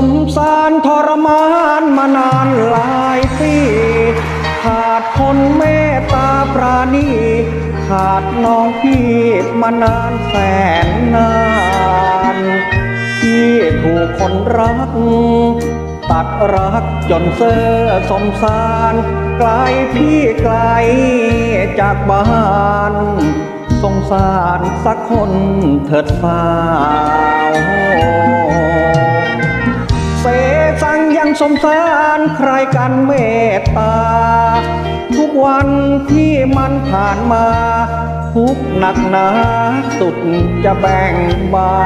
สมสารทรมานมานานหลายปีขาดคนเมตตาปราณีขาดน้องพี่มานานแสนนานที่ถูกคนรัก ตัดรักจนเสื้อสมสารไกลพี่ไกลจากบ้านสงสารสักคนเถิดสาว สงสารใครกันเมตตา ทุกวันที่มันผ่านมา ทุกหนักหนาสุดจะแบ่งเบา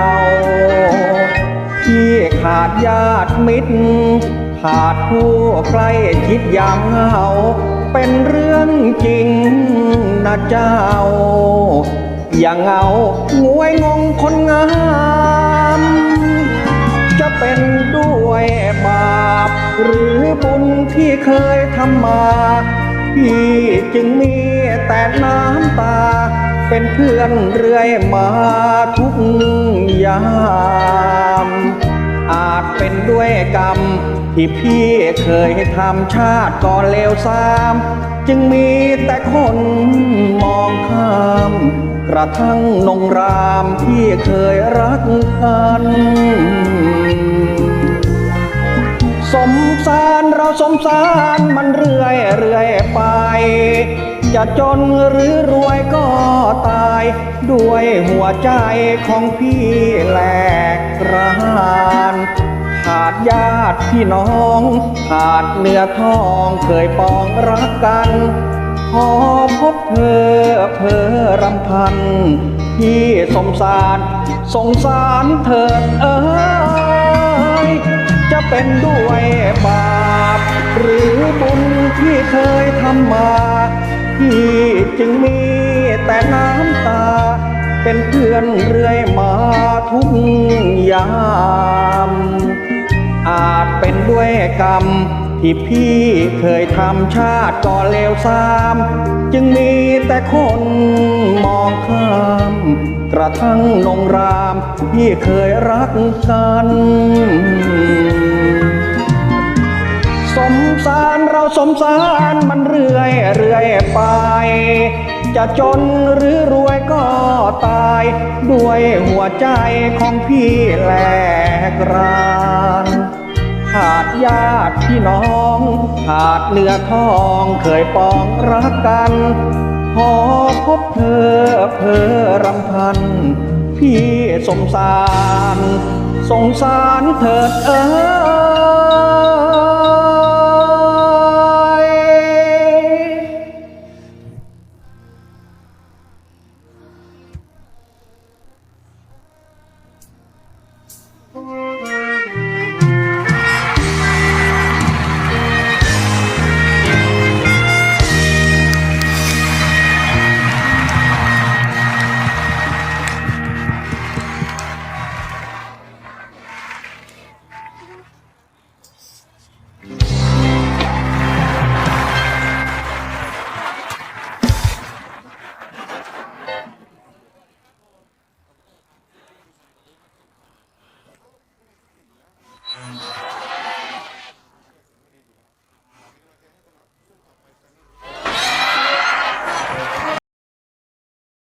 ที่ขาดญาติมิตร ขาดผู้ใกล้ชิดยางเหงาเป็นเรื่องจริงนะเจ้า อย่างเหงางวยงงคนงาม จะเป็นด้วยบา ป หรือบุญที่เคยทำมา พี่จึงมีแต่น้ำตา เป็นเพื่อนเรื่อยมาทุกยาม อาจเป็นด้วยกรรม ที่พี่เคยทำชาติก่อนเลวทราม จึงมีแต่คนมองข้ามกระทั่งนงรามที่เคยรักกัน สมสารเราสมสารมันเรื่อยเรื่อยไป จะจนหรือรวยก็ตาย ด้วยหัวใจของพี่แหลกรานขาดญาติพี่น้องขาดเนื้อทองเคยปองรักกันพอพบเธอเพอรำพันพี่สงสาร สงสารเถิดเอ้ยจะ เป็นด้วยบาป หรือบุญที่เคยทำมาพี่จึงมีแต่น้ำตา เป็นเพื่อนเรื่อยมาทุกยาม อาจเป็นด้วยกรรมที่พี่เคยทำชาติก่อนเลวทรามจึงมีแต่คนมองข้าม กระทั่งนงรามพี่เคยรักกันสมสารเราสมสารมันเรื่อยเรื่อยไป จะจนหรือรวยก็ตาย ด้วยหัวใจของพี่แหลกรานขาดญาติพี่น้อง ขาดเนื้อทองเคยปองรักกัน พอพบเธอเพอรำพัน พี่สงสาร สงสารเถิเออ